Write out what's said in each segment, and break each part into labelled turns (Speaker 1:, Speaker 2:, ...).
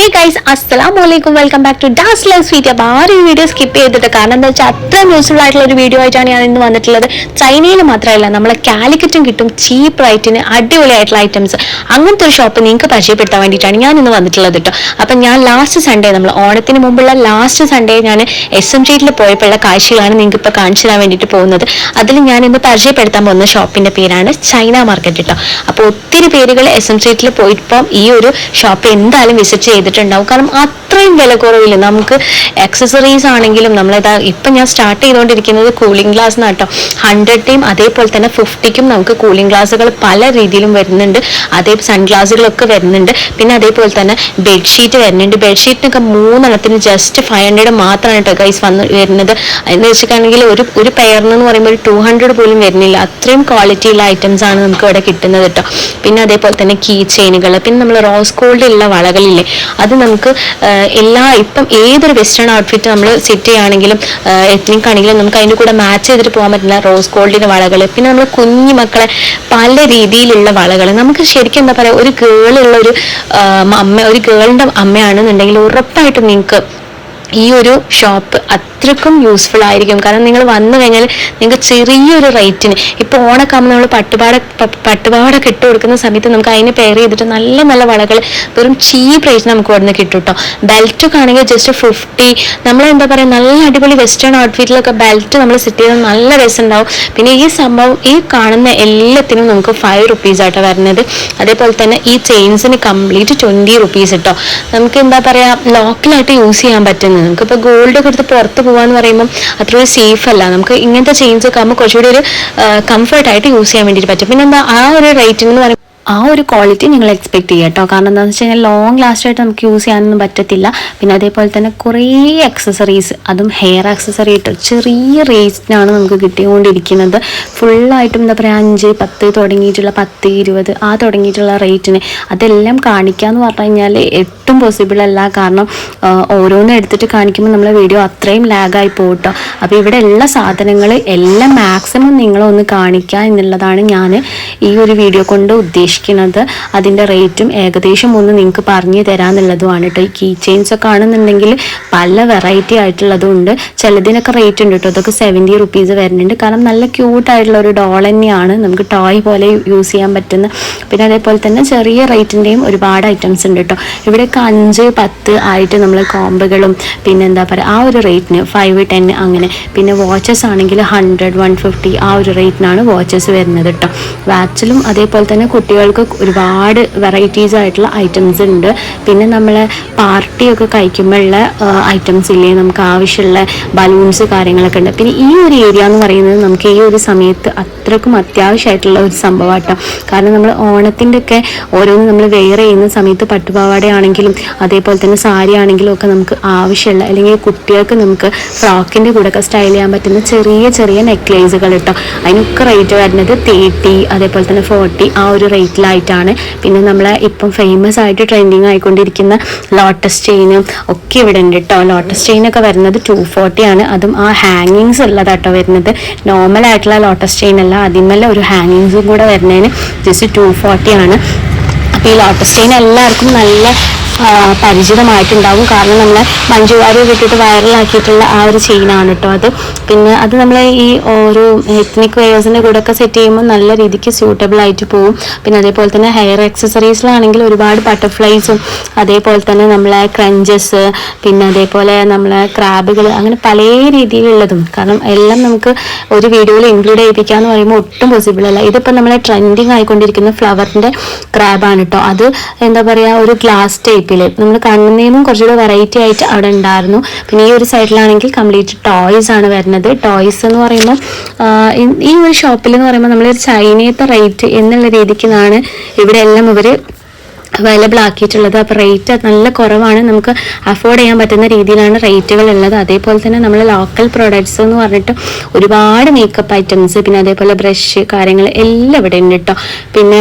Speaker 1: ഹേ guys അസ്സലാം വലൈക്കും welcome back to Das love sweet അപ്പോൾ ആ ഒരു വീഡിയോ സ്കിപ്പ് ചെയ്തിട്ട് കാരണം എന്താ വെച്ചാൽ അത്ര യൂസ്ഫുൾ ആയിട്ടുള്ള ഒരു വീഡിയോ ആയിട്ടാണ് ഞാൻ ഇന്ന് വന്നിട്ടുള്ളത്. ചൈനയിൽ മാത്രമല്ല നമ്മളെ കാലിക്കറ്റും കിട്ടും ചീപ്പ് റേറ്റിന് അടിപൊളിയായിട്ടുള്ള ഐറ്റംസ് അങ്ങനത്തെ ഒരു ഷോപ്പ് നിങ്ങൾക്ക് പരിചയപ്പെടുത്താൻ വേണ്ടിയിട്ടാണ് ഞാൻ ഇന്ന് വന്നിട്ടുള്ളത് കേട്ടോ അപ്പം ഞാൻ ലാസ്റ്റ് സൺഡേ നമ്മൾ ഓണത്തിന് മുമ്പുള്ള ലാസ്റ്റ് സൺഡേ ഞാൻ എസ് എം സ്ട്രീറ്റിൽ പോയപ്പോഴുള്ള കാഴ്ചകളാണ് നിങ്ങൾക്ക് ഇപ്പോൾ കാണിച്ചു തരാൻ വേണ്ടിയിട്ട് പോകുന്നത്. അതിൽ ഞാൻ ഇന്ന് പരിചയപ്പെടുത്താൻ പോകുന്ന ഷോപ്പിന്റെ പേരാണ് ചൈന മാർക്കറ്റ് കേട്ടോ അപ്പോൾ ഒത്തിരി പേരുകൾ എസ് എം സ്ട്രീറ്റിൽ പോയിപ്പം ഈ ഒരു ഷോപ്പ് എന്തായാലും വിസിറ്റ് ചെയ്തിട്ടുണ്ടാവും. കാരണം അത്രയും വില കുറവില്ല നമുക്ക് ആക്സസറീസ് ആണെങ്കിലും നമ്മൾ ഇതാ ഇപ്പം ഞാൻ സ്റ്റാർട്ട് ചെയ്തുകൊണ്ടിരിക്കുന്നത് കൂളിംഗ് ഗ്ലാസ് കേട്ടോ ഹൺഡ്രഡിന്റെയും അതേപോലെ തന്നെ ഫിഫ്റ്റിക്കും നമുക്ക് കൂളിംഗ് ഗ്ലാസുകൾ പല രീതിയിലും വരുന്നുണ്ട്. അതേ സൺഗ്ലാസുകളൊക്കെ വരുന്നുണ്ട്. പിന്നെ അതേപോലെ തന്നെ ബെഡ്ഷീറ്റ് വരുന്നുണ്ട്. ബെഡ്ഷീറ്റിനൊക്കെ മൂന്നെണ്ണത്തിന് ജസ്റ്റ് ഫൈവ് ഹൺഡ്രഡ് മാത്രമാണ് കേട്ടോ ഗൈസ് വന്ന് വരുന്നത്. എന്ന് വെച്ചിട്ടാണെങ്കിൽ ഒരു ഒരു പെയറിന് എന്ന് പറയുമ്പോൾ ഒരു ടു ഹൺഡ്രഡ് പോലും വരുന്നില്ല. അത്രയും ക്വാളിറ്റിയുള്ള ഐറ്റംസ് ആണ് നമുക്ക് ഇവിടെ കിട്ടുന്നത് കേട്ടോ പിന്നെ അതേപോലെ തന്നെ കീ ചെയിനുകൾ പിന്നെ നമ്മൾ റോസ് ഗോൾഡ് ഉള്ള വളകളില്ലേ അത് നമുക്ക് എല്ലാ ഇപ്പം ഏതൊരു വെസ്റ്റേൺ ഔട്ട്ഫിറ്റ് നമ്മൾ സെറ്റ് ചെയ്യുകയാണെങ്കിലും എത്നിക് ആണെങ്കിലും നമുക്ക് അതിന്റെ കൂടെ മാച്ച് ചെയ്തിട്ട് പോകാൻ പറ്റില്ല റോസ് ഗോൾഡിന്റെ വളകൾ പിന്നെ നമ്മൾ കുഞ്ഞു മക്കളെ പല രീതിയിലുള്ള വളകൾ നമുക്ക് ശരിക്കും എന്താ പറയുക ഒരു ഗേളുള്ള ഒരു അമ്മ ഒരു ഗേളിന്റെ അമ്മയാണെന്നുണ്ടെങ്കിൽ ഉറപ്പായിട്ടും നിങ്ങൾക്ക് ഈ ഒരു ഷോപ്പ് അത്രക്കും യൂസ്ഫുൾ ആയിരിക്കും. കാരണം നിങ്ങൾ വന്നു കഴിഞ്ഞാൽ നിങ്ങൾക്ക് ചെറിയൊരു റേറ്റിന് ഇപ്പോൾ ഓണൊക്കെ ആകുമ്പോൾ നമ്മൾ പട്ടുപാട പട്ടുപാട ഇട്ട് കൊടുക്കുന്ന സമയത്ത് നമുക്ക് അതിന് പെയർ ചെയ്തിട്ട് നല്ല നല്ല വളകൾ വെറും ചീപ്പ് റേറ്റിന് നമുക്ക് ഇവിടെ നിന്ന് കിട്ടും കേട്ടോ ബെൽറ്റൊക്കെ ആണെങ്കിൽ ജസ്റ്റ് ഫിഫ്റ്റി നമ്മൾ എന്താ പറയുക നല്ല അടിപൊളി വെസ്റ്റേൺ ഔട്ട്ഫിറ്റിലൊക്കെ ബെൽറ്റ് നമ്മൾ സെറ്റ് ചെയ്താൽ നല്ല രസമുണ്ടാവും പിന്നെ ഈ സംഭവം ഈ കാണുന്ന എല്ലാത്തിനും നമുക്ക് ഫൈവ് റുപ്പീസ് ആട്ടോ വരുന്നത്. അതേപോലെ തന്നെ ഈ ചെയിൻസിന് കംപ്ലീറ്റ് ട്വന്റി റുപ്പീസ് കേട്ടോ നമുക്ക് എന്താ പറയുക ലോക്കലായിട്ട് യൂസ് ചെയ്യാൻ പറ്റുന്നത്. നമുക്കിപ്പോൾ ഗോൾഡ് ഒക്കെ എടുത്ത് പുറത്ത് പോകാന്ന് പറയുമ്പോൾ അത്ര സേഫ് അല്ല. നമുക്ക് ഇങ്ങനത്തെ ചെയിൻസ് ഒക്കെ ആകുമ്പോൾ കുറച്ചുകൂടി ഒരു കംഫർട്ടായിട്ട് യൂസ് ചെയ്യാൻ വേണ്ടിയിട്ട് പറ്റും. പിന്നെ എന്താ ആ ഒരു റേറ്റിംഗ് എന്ന് പറയുമ്പോൾ ആ ഒരു ക്വാളിറ്റി നിങ്ങൾ എക്സ്പെക്ട് ചെയ്യുക കേട്ടോ. കാരണം എന്താണെന്ന് വെച്ച് കഴിഞ്ഞാൽ ലോങ് ലാസ്റ്റ് ആയിട്ട് നമുക്ക് യൂസ് ചെയ്യാനൊന്നും പറ്റത്തില്ല. പിന്നെ അതേപോലെ തന്നെ കുറേ അക്സസറീസ് അതും ഹെയർ അക്സസറി ആയിട്ട് ചെറിയ റേറ്റിനാണ് നമുക്ക് കിട്ടിക്കൊണ്ടിരിക്കുന്നത്. ഫുള്ളായിട്ടും എന്താ പറയുക അഞ്ച് പത്ത് തുടങ്ങിയിട്ടുള്ള പത്ത് ഇരുപത് ആ തുടങ്ങിയിട്ടുള്ള റേറ്റിന് അതെല്ലാം കാണിക്കുക എന്ന് പറഞ്ഞു കഴിഞ്ഞാൽ പോസിബിൾ അല്ല. കാരണം ഓരോന്നും എടുത്തിട്ട് കാണിക്കുമ്പോൾ നമ്മളെ വീഡിയോ അത്രയും ലാഗായി പോകട്ടോ കേട്ടോ. അപ്പോൾ ഇവിടെ എല്ലാ സാധനങ്ങൾ എല്ലാം മാക്സിമം നിങ്ങളൊന്ന് കാണിക്കുക എന്നുള്ളതാണ് ഞാൻ ഈ ഒരു വീഡിയോ കൊണ്ട് ഉദ്ദേശിക്കുന്നത്. അതിന്റെ റേറ്റും ഏകദേശം ഒന്ന് നിങ്ങൾക്ക് പറഞ്ഞു തരാമെന്നുള്ളതുമാണ് കേട്ടോ. ഈ കീ ചെയിൻസ് ഒക്കെ ആണെന്നുണ്ടെങ്കിൽ പല വെറൈറ്റി ആയിട്ടുള്ളതും ഉണ്ട് ചിലതിനൊക്കെ റേറ്റ് ഉണ്ട് കേട്ടോ. അതൊക്കെ സെവന്റി റുപ്പീസ് വരുന്നുണ്ട്. കാരണം നല്ല ക്യൂട്ടായിട്ടുള്ള ഒരു ഡോൾ തന്നെയാണ്. നമുക്ക് ടോയ് പോലെ യൂസ് ചെയ്യാൻ പറ്റുന്ന. പിന്നെ അതേപോലെ തന്നെ ചെറിയ റേറ്റിന്റെയും ഒരുപാട് ഐറ്റംസ് ഉണ്ട് കേട്ടോ. ഇവിടെയൊക്കെ അഞ്ച് പത്ത് ആയിട്ട് നമ്മൾ കോമ്പുകളും പിന്നെ എന്താ പറയുക ആ ഒരു റേറ്റിന് ഫൈവ് ടെൻ അങ്ങനെ. പിന്നെ വാച്ചസ് ആണെങ്കിൽ ഹൺഡ്രഡ് വൺ ഫിഫ്റ്റി ആ ഒരു റേറ്റിനാണ് വാച്ചസ് വരുന്നത് കേട്ടോ. വാച്ചിലും അതേപോലെ തന്നെ കുട്ടികൾക്ക് ഒരുപാട് വെറൈറ്റീസ് ആയിട്ടുള്ള ഐറ്റംസ് ഉണ്ട്. പിന്നെ നമ്മൾ പാർട്ടിയൊക്കെ കഴിക്കുമ്പോഴുള്ള ഐറ്റംസ് ഇല്ലേ നമുക്ക് ആവശ്യമുള്ള ബലൂൺസ് കാര്യങ്ങളൊക്കെ ഉണ്ട്. പിന്നെ ഈ ഒരു ഏരിയ എന്ന് പറയുന്നത് നമുക്ക് ഈ ഒരു സമയത്ത് അത്രക്കും അത്യാവശ്യമായിട്ടുള്ള ഒരു സംഭവമാട്ടോ. കാരണം നമ്മൾ ഓണത്തിന്റെ ഒക്കെ ഓരോന്ന് നമ്മൾ വെയർ ചെയ്യുന്ന സമയത്ത് പട്ടുപാവാടയാണെങ്കിലും അതേപോലെ തന്നെ സാരി ആണെങ്കിലും ഒക്കെ നമുക്ക് ആവശ്യമുള്ള അല്ലെങ്കിൽ കുട്ടികൾക്ക് നമുക്ക് ഫ്രോക്കിന്റെ കൂടെ ഒക്കെ സ്റ്റൈൽ ചെയ്യാൻ പറ്റുന്ന ചെറിയ ചെറിയ നെക്ലേസുകൾ കേട്ടോ അതിനൊക്കെ റേറ്റ് വരുന്നത് തേർട്ടി അതേപോലെ തന്നെ ഫോർട്ടി ആ ഒരു റേറ്റിലായിട്ടാണ് പിന്നെ നമ്മളെ ഇപ്പം ഫേമസ് ആയിട്ട് ട്രെൻഡിങ് ആയിക്കൊണ്ടിരിക്കുന്ന ലോട്ടസ് ചെയിനും ഒക്കെ ഇവിടെ ഉണ്ട് കേട്ടോ ലോട്ടസ് ചെയിനൊക്കെ വരുന്നത് ടു ഫോർട്ടി ആണ്. അതും ആ ഹാങ്ങിങ്സ് ഉള്ളതാട്ടോ വരുന്നത്. നോർമൽ ആയിട്ടുള്ള ലോട്ടസ് ചെയിൻ അല്ല അതിന്മേലെ ഒരു ഹാങ്ങിങ്സും കൂടെ വരുന്നതിന് ജസ്റ്റ് ടു ഫോർട്ടി ആണ്. അപ്പോൾ ഈ ലോട്ടസ് ചെയിൻ എല്ലാവർക്കും നല്ല പരിചിതമായിട്ടുണ്ടാവും. കാരണം നമ്മൾ മഞ്ജു വാര്യർ കിട്ടിയിട്ട് വൈറലാക്കിയിട്ടുള്ള ആ ഒരു ചെയിനാണ് കേട്ടോ അത്. പിന്നെ അത് നമ്മൾ ഈ ഓരോ എത്നിക് വെയേഴ്സിന്റെ കൂടെ ഒക്കെ സെറ്റ് ചെയ്യുമ്പോൾ നല്ല രീതിക്ക് സ്യൂട്ടബിൾ ആയിട്ട് പോകും പിന്നെ അതേപോലെ തന്നെ ഹെയർ ആക്സസറീസിലാണെങ്കിൽ ഒരുപാട് ബട്ടർഫ്ലൈസും അതേപോലെ തന്നെ നമ്മളെ ക്രഞ്ചസ് പിന്നെ അതേപോലെ നമ്മളെ ക്രാബുകൾ അങ്ങനെ പല രീതിയിലുള്ളതും. കാരണം എല്ലാം നമുക്ക് ഒരു വീഡിയോയിൽ ഇൻക്ലൂഡ് ചെയ്യിപ്പിക്കുക എന്ന് പറയുമ്പോൾ ഒട്ടും പോസിബിൾ അല്ല. ഇതിപ്പോൾ നമ്മളെ ട്രെൻഡിങ് ആയിക്കൊണ്ടിരിക്കുന്ന ഫ്ലവറിന്റെ ക്രാബാണ് കേട്ടോ അത് എന്താ പറയുക ഒരു ഗ്ലാസ് ടൈപ്പിൽ നമ്മൾ കാണുന്നതിനും കുറച്ചുകൂടെ വെറൈറ്റി ആയിട്ട് അവിടെ ഉണ്ടായിരുന്നു. പിന്നെ ഈ ഒരു സൈഡിലാണെങ്കിൽ കംപ്ലീറ്റ് ടോയ്സ് ആണ് വരുന്നത്. ടോയ്സ് എന്ന് പറയുമ്പോൾ ഈ ഒരു ഷോപ്പിൽ എന്ന് പറയുമ്പോൾ നമ്മൾ ചൈനയത്തെ റേറ്റ് എന്നുള്ള രീതിക്കാണ് ഇവിടെ എല്ലാം ഇവർ അവൈലബിൾ ആക്കിയിട്ടുള്ളത്. അപ്പോൾ റേറ്റ് നല്ല കുറവാണ്. നമുക്ക് അഫോർഡ് ചെയ്യാൻ പറ്റുന്ന രീതിയിലാണ് റേറ്റുകൾ ഉള്ളത്. അതേപോലെ തന്നെ നമ്മൾ ലോക്കൽ പ്രോഡക്ട്സ് എന്ന് പറഞ്ഞിട്ട് ഒരുപാട് മേക്കപ്പ് ഐറ്റംസ് പിന്നെ അതേപോലെ ബ്രഷ് കാര്യങ്ങൾ എല്ലാം ഇവിടെ ഉണ്ട് കേട്ടോ പിന്നെ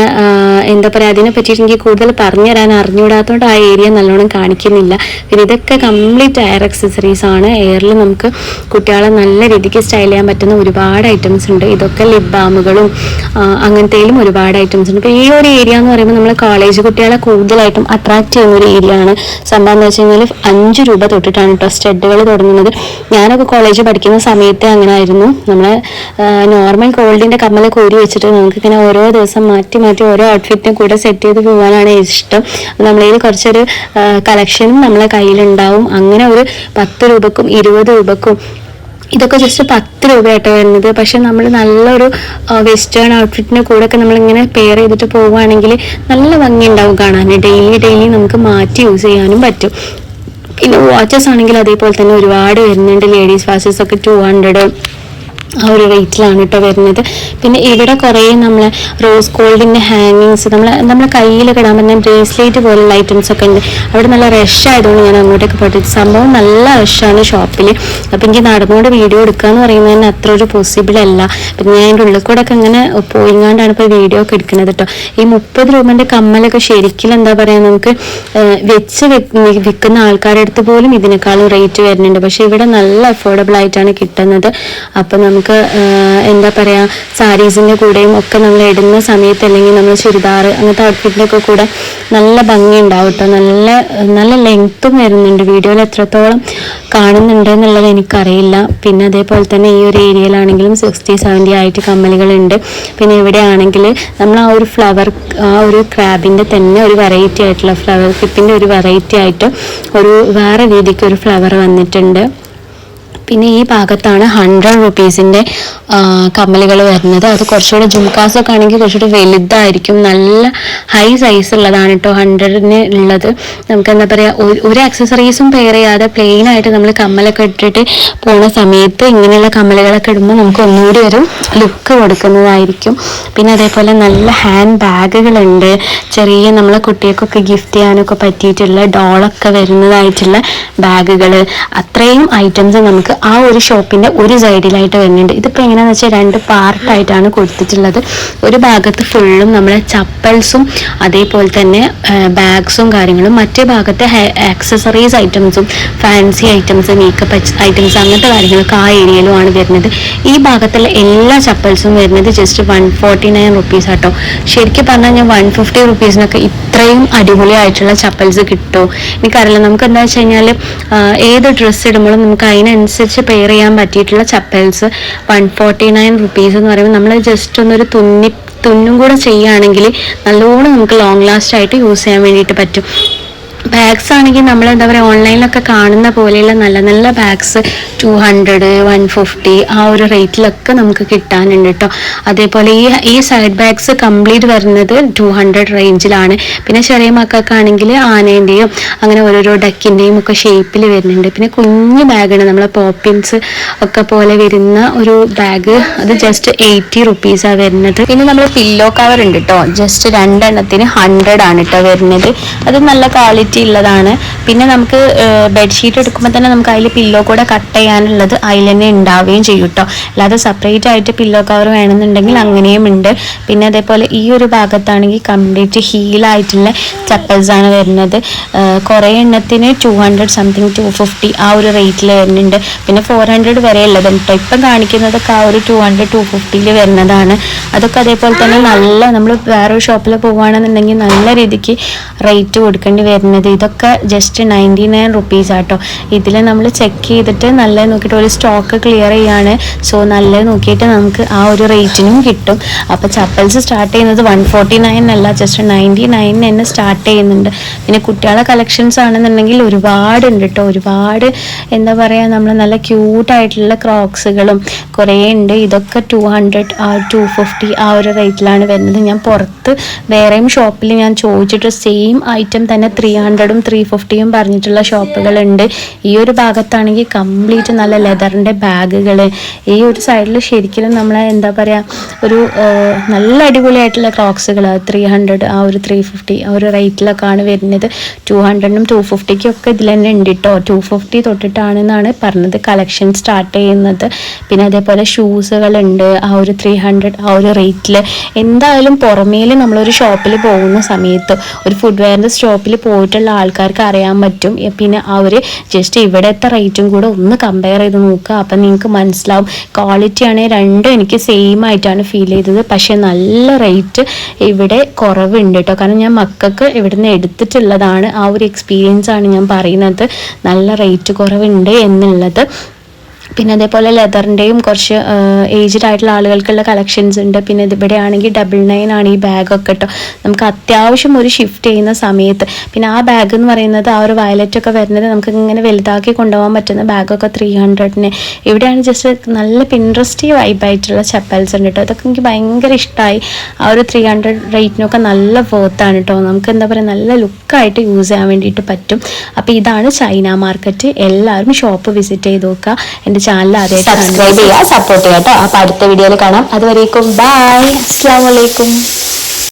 Speaker 1: എന്താ പറയുക അതിനെ പറ്റിയിട്ട് എനിക്ക് കൂടുതൽ പറഞ്ഞു തരാൻ അറിഞ്ഞുകൂടാത്തതുകൊണ്ട് ആ ഏരിയ നല്ലോണം കാണിക്കുന്നില്ല. പിന്നെ ഇതൊക്കെ കംപ്ലീറ്റ് എയർ അക്സസറീസ് ആണ്. എയറിൽ നമുക്ക് കുട്ടികളെ നല്ല രീതിക്ക് സ്റ്റൈൽ ചെയ്യാൻ പറ്റുന്ന ഒരുപാട് ഐറ്റംസ് ഉണ്ട്. ഇതൊക്കെ ലിപ് ബാമുകളും അങ്ങനത്തെയിലും ഒരുപാട് ഐറ്റംസ് ഉണ്ട്. ഇപ്പോൾ ഈ ഒരു ഏരിയ എന്ന് പറയുമ്പോൾ നമ്മൾ കോളേജ് കുട്ടികളെ കൂടുതലായിട്ടും അട്രാക്ട് ചെയ്യുന്ന ഒരു ഏരിയ ആണ്. സംഭവം എന്ന് വെച്ച് കഴിഞ്ഞാൽ അഞ്ച് രൂപ തൊട്ടിട്ടാണ് കേട്ടോ സ്റ്റഡുകൾ തുടങ്ങുന്നത്. ഞാനൊക്കെ കോളേജിൽ പഠിക്കുന്ന സമയത്ത് അങ്ങനെ ആയിരുന്നു നമ്മൾ നോർമൽ ഗോൾഡിന്റെ കമ്മൽ കോരി വെച്ചിട്ട് നമുക്ക് ഇങ്ങനെ ഓരോ ദിവസം മാറ്റി മാറ്റി ഓരോ ഔട്ട്ഫിറ്റിനും കൂടെ സെറ്റ് ചെയ്ത് പോകാനാണ് ഇഷ്ടം. നമ്മളതിൽ കുറച്ചൊരു കളക്ഷനും നമ്മളെ കയ്യിലുണ്ടാവും. അങ്ങനെ ഒരു പത്ത് രൂപക്കും ഇരുപത് രൂപക്കും ഇതൊക്കെ ജസ്റ്റ് പത്ത് രൂപയായിട്ട് വരുന്നത്. പക്ഷെ നമ്മൾ നല്ലൊരു വെസ്റ്റേൺ ഔട്ട്ഫിറ്റിന്റെ കൂടെ ഒക്കെ നമ്മളിങ്ങനെ പെയർ ചെയ്തിട്ട് പോവുകയാണെങ്കിൽ നല്ല ഭംഗി ഉണ്ടാവും കാണാൻ ഡെയിലി ഡെയിലി നമുക്ക് മാറ്റി യൂസ് ചെയ്യാനും പറ്റും. പിന്നെ വാച്ചസ് ആണെങ്കിൽ അതേപോലെ തന്നെ ഒരുപാട് വരുന്നുണ്ട്. ലേഡീസ് വാച്ചസ് ഒക്കെ ടു ഹൺഡ്രഡ് ആ ഒരു റേറ്റിലാണ് കേട്ടോ വരുന്നത്. പിന്നെ ഇവിടെ കുറേ നമ്മൾ റോസ് ഗോൾഡിന്റെ ഹാങ്ങിങ്സ് നമ്മൾ നമ്മളെ കയ്യിലൊക്കെ ഇടാൻ പറ്റുന്ന ബ്രേസ്ലെറ്റ് പോലുള്ള ഐറ്റംസ് ഒക്കെ ഉണ്ട്. അവിടെ നല്ല റഷ് ആയതുകൊണ്ട് ഞാൻ അങ്ങോട്ടേക്ക് പോയിട്ട് സംഭവം നല്ല റഷാണ് ഷോപ്പിൽ അപ്പം എനിക്ക് നടന്നുകൊണ്ട് വീഡിയോ എടുക്കുക എന്ന് പറയുന്നത് തന്നെ അത്ര ഒരു പോസിബിൾ അല്ല. പിന്നെ ഞാൻ അതിന്റെ ഉള്ളിൽ കൂടെ ഒക്കെ ഇങ്ങനെ പോയിങ്ങാണ്ടാണ് ഇപ്പോൾ വീഡിയോ ഒക്കെ എടുക്കുന്നത് കേട്ടോ ഈ മുപ്പത് രൂപന്റെ കമ്മലൊക്കെ ശരിക്കും എന്താ പറയുക നമുക്ക് വെച്ച് വിൽക്കുന്ന ആൾക്കാരുടെ അടുത്ത് പോലും ഇതിനേക്കാളും റേറ്റ് വരുന്നുണ്ട്. പക്ഷേ ഇവിടെ നല്ല അഫോർഡബിൾ ആയിട്ടാണ് കിട്ടുന്നത്. അപ്പം നമുക്ക് നമുക്ക് എന്താ പറയുക സാരീസിന്റെ കൂടെയും ഒക്കെ നമ്മൾ ഇടുന്ന സമയത്ത് അല്ലെങ്കിൽ നമ്മൾ ചുരിദാർ അങ്ങനത്തെ ഔട്ട്ഫിറ്റിന്റെ ഒക്കെ കൂടെ നല്ല ഭംഗി ഉണ്ടാവും നല്ല നല്ല ലെങ്ത്തും വരുന്നുണ്ട്. വീഡിയോയിൽ എത്രത്തോളം കാണുന്നുണ്ട് എന്നുള്ളത് എനിക്കറിയില്ല. പിന്നെ അതേപോലെ തന്നെ ഈ ഒരു ഏരിയയിലാണെങ്കിലും സിക്സ്റ്റി സെവന്റി ആയിട്ട് കമ്മലുകളുണ്ട് പിന്നെ ഇവിടെ ആണെങ്കിൽ നമ്മൾ ആ ഒരു ഫ്ലവർ ആ ഒരു ക്രാബിന്റെ തന്നെ ഒരു വെറൈറ്റി ആയിട്ടുള്ള ഫ്ലവർ കിപ്പിന്റെ ഒരു വെറൈറ്റി ആയിട്ട് ഒരു വേറെ രീതിക്ക് ഒരു ഫ്ലവർ വന്നിട്ടുണ്ട്. പിന്നെ ഈ ഭാഗത്താണ് ഹൺഡ്രഡ് റുപ്പീസിന്റെ കമ്മലുകൾ വരുന്നത്. അത് കുറച്ചുകൂടെ ജുംകാസൊക്കെ ആണെങ്കിൽ കുറച്ചുകൂടി വലുതായിരിക്കും. നല്ല ഹൈ സൈസ് ഉള്ളതാണ് കേട്ടോ ഹൺഡ്രഡിന് ഉള്ളത്. നമുക്ക് എന്താ പറയുക ഒരു അക്സസറീസും പെയർ ചെയ്യാതെ പ്ലെയിൻ ആയിട്ട് നമ്മൾ കമ്മലൊക്കെ ഇട്ടിട്ട് പോണ സമയത്ത് ഇങ്ങനെയുള്ള കമ്മലുകളൊക്കെ ഇടുമ്പോൾ നമുക്ക് ഒന്നുകൂടി ഒരു ലുക്ക് കൊടുക്കുന്നതായിരിക്കും. പിന്നെ അതേപോലെ നല്ല ഹാൻഡ് ബാഗുകളുണ്ട് ചെറിയ നമ്മളെ കുട്ടികൾക്കൊക്കെ ഗിഫ്റ്റ് ചെയ്യാനൊക്കെ പറ്റിയിട്ടുള്ള ഡോളൊക്കെ വരുന്നതായിട്ടുള്ള ബാഗുകൾ അത്രയും ഐറ്റംസ് നമുക്ക് ആ ഒരു ഷോപ്പിന്റെ ഒരു സൈഡിലായിട്ട് വരുന്നുണ്ട്. ഇതിപ്പോ എങ്ങനെയാന്ന് വെച്ചാൽ രണ്ട് പാർട്ടായിട്ടാണ് കൊടുത്തിട്ടുള്ളത്. ഒരു ഭാഗത്ത് ഫുള്ളും നമ്മളെ ചപ്പൽസും അതേപോലെ തന്നെ ബാഗ്സും കാര്യങ്ങളും. മറ്റേ ഭാഗത്തെ ആക്സസറീസ് ഐറ്റംസും ഫാൻസി ഐറ്റംസ് മേക്കപ്പ് ഐറ്റംസ് അങ്ങനത്തെ കാര്യങ്ങളൊക്കെ ആ ഏരിയയിലുമാണ് വരുന്നത്. ഈ ഭാഗത്തുള്ള എല്ലാ ചപ്പൽസും വരുന്നത് just one forty nine rupees ആട്ടോ. ശരിക്കും പറഞ്ഞാൽ ഞാൻ വൺ ഫിഫ്റ്റി റുപ്പീസിനൊക്കെ ഇത്രയും അടിപൊളിയായിട്ടുള്ള ചപ്പൽസ് കിട്ടുമോ എനിക്കറിയില്ല നമുക്ക് എന്താ വെച്ച് കഴിഞ്ഞാൽ ഏത് ഡ്രസ്സ് ഇടുമ്പോഴും നമുക്ക് അതിനനുസരിച്ച് വെച്ച് പെയർ ചെയ്യാൻ പറ്റിയിട്ടുള്ള chappals one forty nine rupees എന്ന് പറയുമ്പോൾ നമ്മൾ ജസ്റ്റ് ഒന്നൊരു തുന്നി തുന്നും കൂടെ ചെയ്യുകയാണെങ്കിൽ നല്ലോണം നമുക്ക് ലോങ് ലാസ്റ്റ് ആയിട്ട് യൂസ് ചെയ്യാൻ വേണ്ടിയിട്ട് പറ്റും. ബാഗ്സ് ആണെങ്കിൽ നമ്മൾ എന്താ പറയുക ഓൺലൈനിലൊക്കെ കാണുന്ന പോലെയുള്ള നല്ല നല്ല bags two hundred one fifty ആ ഒരു റേറ്റിലൊക്കെ നമുക്ക് കിട്ടാനുണ്ട് കേട്ടോ അതേപോലെ ഈ ഈ സൈഡ് ബാഗ്സ് കംപ്ലീറ്റ് വരുന്നത് ടു ഹൺഡ്രഡ് റേഞ്ചിലാണ് പിന്നെ ചെറിയ മക്കൾക്കാണെങ്കിൽ ആനേന്റെയും അങ്ങനെ ഓരോരോ ഡക്കിന്റെയും ഒക്കെ ഷേപ്പിൽ വരുന്നുണ്ട്. പിന്നെ കുഞ്ഞു ബാഗാണ് നമ്മളെ പോപ്പിൻസ് ഒക്കെ പോലെ വരുന്ന ഒരു ബാഗ് അത് ജസ്റ്റ് എയ്റ്റി റുപ്പീസാണ് വരുന്നത്. പിന്നെ നമ്മൾ പില്ലോ കവർ ഉണ്ട് കേട്ടോ ജസ്റ്റ് രണ്ടെണ്ണത്തിന് ഹൺഡ്രഡ് ആണ് കേട്ടോ വരുന്നത്. അത് നല്ല ക്വാളിറ്റി ക്വാളിറ്റി ഉള്ളതാണ് പിന്നെ നമുക്ക് ബെഡ്ഷീറ്റ് എടുക്കുമ്പോൾ തന്നെ നമുക്ക് അതിൽ പില്ലോ കൂടെ കട്ട് ചെയ്യാനുള്ളത് അതിൽ തന്നെ ഉണ്ടാവുകയും ചെയ്യും കേട്ടോ അല്ലാതെ സെപ്പറേറ്റ് ആയിട്ട് പില്ലോ കവർ വേണമെന്നുണ്ടെങ്കിൽ അങ്ങനെയും ഉണ്ട്. പിന്നെ അതേപോലെ ഈ ഒരു ഭാഗത്താണെങ്കിൽ കംപ്ലീറ്റ് ഹീലായിട്ടുള്ള ചപ്പൽസാണ് വരുന്നത്. കുറേ എണ്ണത്തിന് two hundred something two fifty ആ ഒരു റേറ്റിൽ വരുന്നുണ്ട്. പിന്നെ ഫോർ ഹൺഡ്രഡ് വരെ ഉള്ളത് കേട്ടോ ഇപ്പം കാണിക്കുന്നതൊക്കെ ആ ഒരു ടു ഹൺഡ്രഡ് ടു ഫിഫ്റ്റിയിൽ വരുന്നതാണ്. അതൊക്കെ അതേപോലെ തന്നെ നല്ല നമ്മൾ വേറൊരു ഷോപ്പിൽ പോകുകയാണെന്നുണ്ടെങ്കിൽ നല്ല രീതിക്ക് റേറ്റ് കൊടുക്കേണ്ടി വരുന്നത് ഇതൊക്കെ ജസ്റ്റ് നയന്റി നയൻ റുപ്പീസ് ആട്ടോ. ഇതിൽ നമ്മൾ ചെക്ക് ചെയ്തിട്ട് നല്ല നോക്കിയിട്ട് ഒരു സ്റ്റോക്ക് ക്ലിയർ ചെയ്യാണ്. സോ നല്ല നോക്കിയിട്ട് നമുക്ക് ആ ഒരു റേറ്റിനും കിട്ടും. അപ്പോൾ ചപ്പൽസ് സ്റ്റാർട്ട് ചെയ്യുന്നത് വൺ ഫോർട്ടി നയൻ അല്ല ജസ്റ്റ് നയന്റി നയൻ തന്നെ സ്റ്റാർട്ട് ചെയ്യുന്നുണ്ട്. പിന്നെ കുട്ടികളെ കളക്ഷൻസ് ആണെന്നുണ്ടെങ്കിൽ ഒരുപാട് ഉണ്ട് കേട്ടോ ഒരുപാട് എന്താ പറയുക നമ്മൾ നല്ല ക്യൂട്ടായിട്ടുള്ള ക്രോക്സുകളും കുറേ ഉണ്ട്. ഇതൊക്കെ ടു ഹൺഡ്രഡ് ആ ടു ഫിഫ്റ്റി ആ ഒരു റേറ്റിലാണ് വരുന്നത്. ഞാൻ പുറത്ത് വേറെയും ഷോപ്പിൽ ഞാൻ ചോദിച്ചിട്ട് സെയിം ഐറ്റം തന്നെ ത്രീ ഹൺഡ്രഡും ത്രീ ഫിഫ്റ്റിയും പറഞ്ഞിട്ടുള്ള ഷോപ്പുകളുണ്ട്. ഈ ഒരു ഭാഗത്താണെങ്കിൽ കംപ്ലീറ്റ് നല്ല ലെതറിന്റെ ബാഗുകൾ ഈ ഒരു സൈഡിൽ ശരിക്കും നമ്മളെ എന്താ പറയുക ഒരു നല്ല അടിപൊളിയായിട്ടുള്ള ക്രോക്സുകൾ ത്രീ ഹൺഡ്രഡ് ആ ഒരു ത്രീ ഫിഫ്റ്റി ആ ഒരു റേറ്റിലൊക്കെയാണ് വരുന്നത്. ടു ഹൺഡ്രഡിനും ടു ഫിഫ്റ്റിക്കും ഒക്കെ ഇതിൽ തന്നെ ഉണ്ട് കേട്ടോ ടു ഫിഫ്റ്റി തൊട്ടിട്ടാണെന്നാണ് പറഞ്ഞത് കളക്ഷൻ സ്റ്റാർട്ട് ചെയ്യുന്നത്. പിന്നെ അതേപോലെ ഷൂസുകളുണ്ട് ആ ഒരു ത്രീ ഹൺഡ്രഡ് ആ ഒരു റേറ്റിൽ എന്തായാലും പുറമേൽ നമ്മളൊരു ഷോപ്പിൽ പോകുന്ന സമയത്ത് ഒരു ഫുഡ് വെയറിന്റെ ഷോപ്പിൽ പോയിട്ടുള്ള ആൾക്കാർക്ക് അറിയാൻ പറ്റും. പിന്നെ അവർ ജസ്റ്റ് ഇവിടുത്തെ റേറ്റും കൂടെ ഒന്ന് കമ്പയർ ചെയ്ത് നോക്കുക. അപ്പം നിങ്ങൾക്ക് മനസ്സിലാവും. ക്വാളിറ്റി ആണെങ്കിൽ രണ്ടും എനിക്ക് സെയിം ആയിട്ടാണ് ഫീൽ ചെയ്തത്. പക്ഷേ നല്ല റേറ്റ് ഇവിടെ കുറവുണ്ട് കേട്ടോ. കാരണം ഞാൻ മക്കൾക്ക് ഇവിടുന്ന് എടുത്തിട്ടുള്ളതാണ് ആ ഒരു എക്സ്പീരിയൻസ് ആണ് ഞാൻ പറയുന്നത്. നല്ല റേറ്റ് കുറവുണ്ട് എന്നുള്ളത്. പിന്നെ അതേപോലെ ലെതറിന്റെയും കുറച്ച് ഏജ്ഡ് ആയിട്ടുള്ള ആളുകൾക്കുള്ള കളക്ഷൻസ് ഉണ്ട്. പിന്നെ ഇതിവിടെ ആണെങ്കിൽ ഡബിൾ നയൻ ആണ് ഈ ബാഗൊക്കെ കേട്ടോ നമുക്ക് അത്യാവശ്യം ഒരു ഷിഫ്റ്റ് ചെയ്യുന്ന സമയത്ത്. പിന്നെ ആ ബാഗ് എന്ന് പറയുന്നത് ആ ഒരു വയലറ്റ് ഒക്കെ വരുന്നത് നമുക്ക് ഇങ്ങനെ വലുതാക്കി കൊണ്ടുപോകാൻ പറ്റുന്ന ബാഗൊക്കെ ത്രീ ഹൺഡ്രഡിന് ഇവിടെയാണ് ജസ്റ്റ് നല്ല പിൻട്രസ്റ്റി വൈബായിട്ടുള്ള ചപ്പൽസ് ഉണ്ട് കേട്ടോ അതൊക്കെ എനിക്ക് ഭയങ്കര ഇഷ്ടമായി ആ ഒരു ത്രീ ഹൺഡ്രഡ് റേറ്റിനൊക്കെ നല്ല വേർത്താണ് കേട്ടോ നമുക്ക് എന്താ പറയുക നല്ല ലുക്കായിട്ട് യൂസ് ചെയ്യാൻ വേണ്ടിയിട്ട് പറ്റും. അപ്പോൾ ഇതാണ് ചൈന മാർക്കറ്റ് എല്ലാവരും ഷോപ്പ് വിസിറ്റ് ചെയ്ത് നോക്കുക. എന്റെ ചാനൽ ആദ്യമായിട്ട്
Speaker 2: സബ്സ്ക്രൈബ് ചെയ്യുക സപ്പോർട്ട് ചെയ്യാം കേട്ടോ അപ്പൊ അടുത്ത വീഡിയോയിൽ കാണാം. അതുവരേക്കും ബൈ
Speaker 1: അസ്സാം വലൈക്കും